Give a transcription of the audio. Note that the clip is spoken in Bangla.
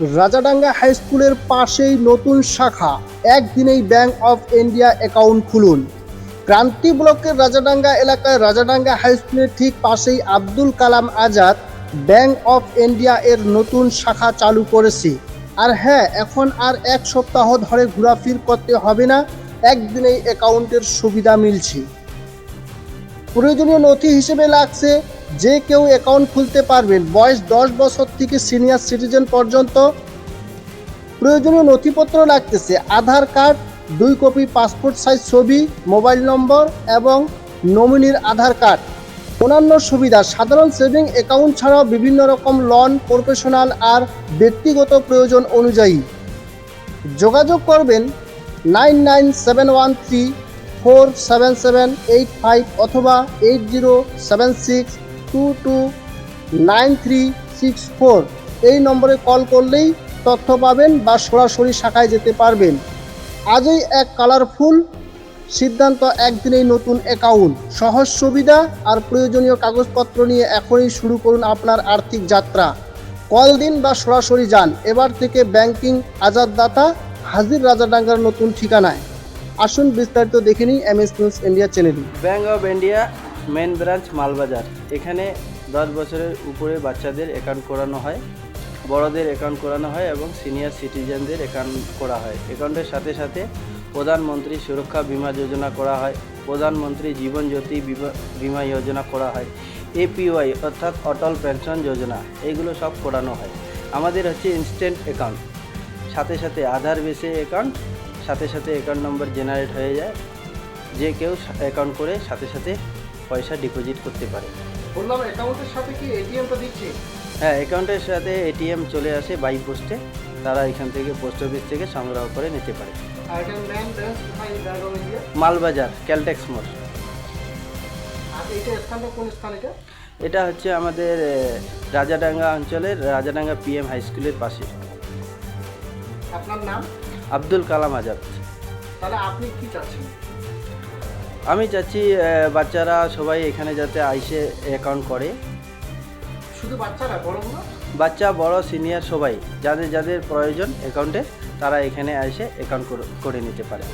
রাজাডাঙ্গা হাই স্কুলের পাশেই নতুন শাখা। একদিনেই ব্যাংক অফ ইন্ডিয়া অ্যাকাউন্ট খুলুন। ক্রান্তি ব্লকের রাজাডাঙ্গা এলাকায় রাজাডাঙ্গা হাই স্কুলের ঠিক পাশেই Abdul Kalam Azad bank of India এর নতুন শাখা চালু করেছে। আর হ্যাঁ এখন আর এক সপ্তাহ ধরে ঘোরাফির করতে হবে না, একদিনেই অ্যাকাউন্টের সুবিধা মিলছে। প্রয়োজনীয় নথি হিসেবে লাগছে যে কেউ অ্যাকাউন্ট খুলতে পারবেন। বয়স দশ বছর থেকে সিনিয়র সিটিজেন পর্যন্ত। প্রয়োজনীয় নথিপত্র লাগতেছে। আধার কার্ড, দুই কপি পাসপোর্ট সাইজ ছবি মোবাইল নম্বর এবং নমিনির আধার কার্ড। অন্যান্য সুবিধা, সাধারণ সেভিং অ্যাকাউন্ট ছাড়াও বিভিন্ন রকম লোন প্রফেশনাল আর ব্যক্তিগত প্রয়োজন অনুযায়ী। যোগাযোগ করবেন nine nine seven one three four seven seven eight five অথবা eight zero seven six two two nine three six four এই নম্বরে কল করলেই তথ্য পাবেন বা সরাসরি শাখায় যেতে পারবেন। আজই এক কালারফুল সিদ্ধান্ত, একদিনেই নতুন অ্যাকাউন্ট সহজ সুবিধা আর প্রয়োজনীয় কাগজপত্র নিয়ে এখনই শুরু করুন আপনার আর্থিক যাত্রা। কল দিন বা সরাসরি যান। এবার থেকে ব্যাংকিং আজাদ দাতা হাজির রাজাডাঙ্গার নতুন ঠিকানায়। আসুন বিস্তারিত দেখে নিই এম এস নিউজ ইন্ডিয়া চ্যানেলে bank of India main branch Malbazar. এখানে দশ বছরের উপরে বাচ্চাদের অ্যাকাউন্ট করানো হয়, বড়দের অ্যাকাউন্ট করানো হয় এবং সিনিয়র সিটিজেনদের অ্যাকাউন্ট করা হয়। অ্যাকাউন্টের সাথে সাথে প্রধানমন্ত্রী সুরক্ষা বীমা যোজনা করা হয়, প্রধানমন্ত্রী জীবন জ্যোতি বিমা, বীমা যোজনা করা হয় এপিওয়াই অর্থাৎ অটল পেনশন যোজনা, এগুলো সব করানো হয়। আমাদের হচ্ছে ইনস্ট্যান্ট অ্যাকাউন্ট সাথে সাথে আধার বেসে অ্যাকাউন্ট সাথে সাথে অ্যাকাউন্ট নম্বর জেনারেট হয়ে যায়। যে কেউ অ্যাকাউন্ট করে, সাথে সাথে পয়সা ডিপোজিট করতে পারে। বললাম অ্যাকাউন্টের সাথে কি এটিএমটা দিচ্ছে? হ্যাঁ অ্যাকাউন্টের সাথে এটিএম চলে আসে বাই পোস্টে তারা এখান থেকে পোস্ট অফিস থেকে সংগ্রহ করে নিতে পারে। মালবাজার ক্যালটেক্স মোড় এটা হচ্ছে আমাদের রাজাডাঙ্গা অঞ্চলের রাজাডাঙ্গা পিএম হাই স্কুলের পাশে। আপনার নাম? আব্দুল কালাম আজাদ। তাহলে আপনি কি চাচ্ছেন? আমি চাচ্ছি বাচ্চারা সবাই এখানে যাতে আইসে অ্যাকাউন্ট করে। শুধু বাচ্চারা বড়গুলো বাচ্চা বড় সিনিয়র সবাই যাদের যাদের প্রয়োজন অ্যাকাউন্টে তারা এখানে আইসে অ্যাকাউন্ট করে নিতে পারে।